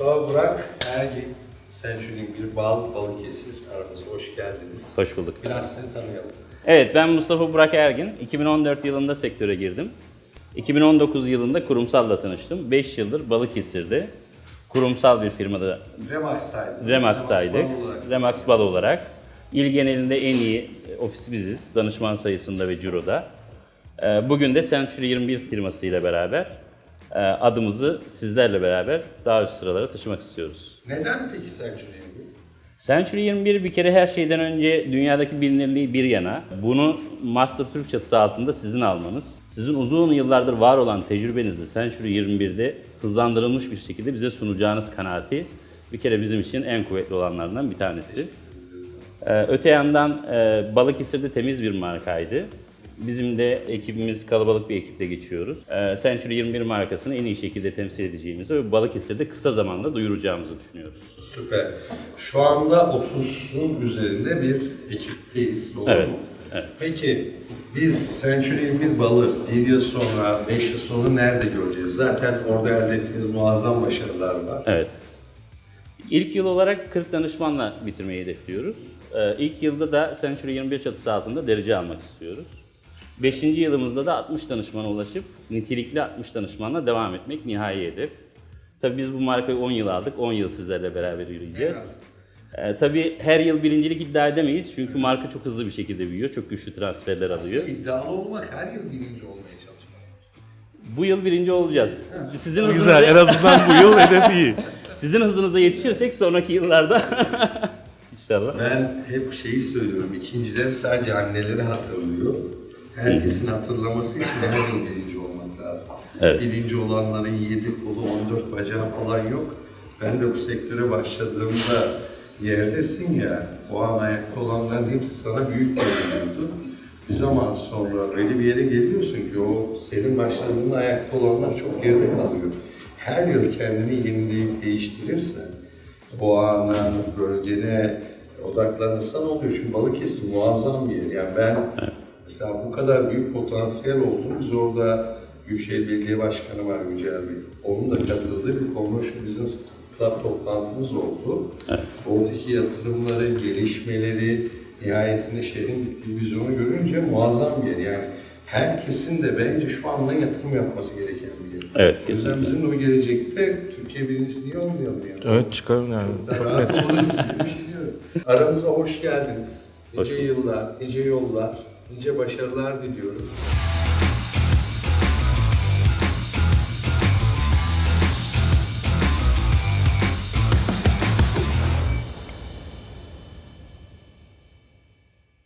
Burak Ergin, Century'nin bir bal Balıkesir aramıza hoş geldiniz. Hoş bulduk. Biraz sizi tanıyalım. Evet ben Mustafa Burak Ergin. 2014 yılında sektöre girdim. 2019 yılında kurumsalla tanıştım. 5 yıldır Balıkesir'de kurumsal bir firmada Remax'taydınız. Remax'taydık. Remax Bal olarak. Remax Bal olarak. İl genelinde en iyi ofis biziz. Danışman sayısında ve ciroda. Ee, Bugün de Century 21 firmasıyla beraber e, adımızı sizlerle beraber daha üst sıralara taşımak istiyoruz. Neden peki bu? Century 21 bir kere her şeyden önce dünyadaki bilinirliği bir yana, bunu Master Türk çatısı altında sizin almanız, sizin uzun yıllardır var olan tecrübenizi Century 21'de hızlandırılmış bir şekilde bize sunacağınız kanaati bir kere bizim için en kuvvetli olanlardan bir tanesi. Ee, öte yandan e, Balıkesir'de temiz bir markaydı. Bizim de ekibimiz kalabalık bir ekiple geçiyoruz. Ee, Century 21 markasını en iyi şekilde temsil edeceğimizi ve Balıkesir'de kısa zamanda duyuracağımızı düşünüyoruz. Süper. Şu anda 30'un üzerinde bir ekipteyiz. Doğru Evet, mu? evet. Peki biz Century 21 balı bir yıl sonra, 5 yıl sonra nerede göreceğiz? Zaten orada elde ettiğiniz muazzam başarılar var. Evet. İlk yıl olarak 40 danışmanla bitirmeyi hedefliyoruz. Ee, ilk yılda da Century 21 çatısı altında derece almak istiyoruz. Beşinci yılımızda da 60 danışmana ulaşıp nitelikli 60 danışmanla devam etmek nihai hedef. Tabii biz bu markayı 10 yıl aldık, 10 yıl sizlerle beraber yürüyeceğiz. Ee, tabii her yıl birincilik iddia edemeyiz çünkü marka çok hızlı bir şekilde büyüyor, çok güçlü transferler alıyor. İddialı olmak her yıl birinci olmaya çalışmak. Bu yıl birinci olacağız. Sizin Güzel. En hızınıza, azından bu yıl hedef iyi. sizin hızınıza yetişirsek sonraki yıllarda inşallah. Ben hep şeyi söylüyorum, ikincileri sadece anneleri hatırlıyor. Herkesin hatırlaması için her yıl birinci olmak lazım. Evet. Birinci olanların yedi kolu, 14 bacağı falan yok. Ben de bu sektöre başladığımda yerdesin ya, o an ayakta olanların hepsi sana büyük görünüyordu. Bir zaman sonra öyle bir yere geliyorsun ki o senin başladığında ayakta olanlar çok geride kalıyor. Her yıl kendini yenileyip değiştirirsen, bu ana, bölgene odaklanırsan oluyor. Çünkü Balıkesir muazzam bir yer. Yani ben mesela bu kadar büyük potansiyel oldu. Biz orada Büyükşehir Belediye Başkanı var Yücel Bey. Onun da katıldığı bir Commercial Business Club toplantımız oldu. Oradaki yatırımları, gelişmeleri, nihayetinde şehrin bittiği vizyonu görünce muazzam bir yer. Yani herkesin de bence şu anda yatırım yapması gereken bir yer. Evet, O yüzden bizim de o gelecekte Türkiye birincisi niye olmayalım yani? Evet çıkarım yani. Çok. Rahat oluruz bir şey diyorum. Aramıza hoş geldiniz. Nice yıllar, nice yollar, nice başarılar diliyorum.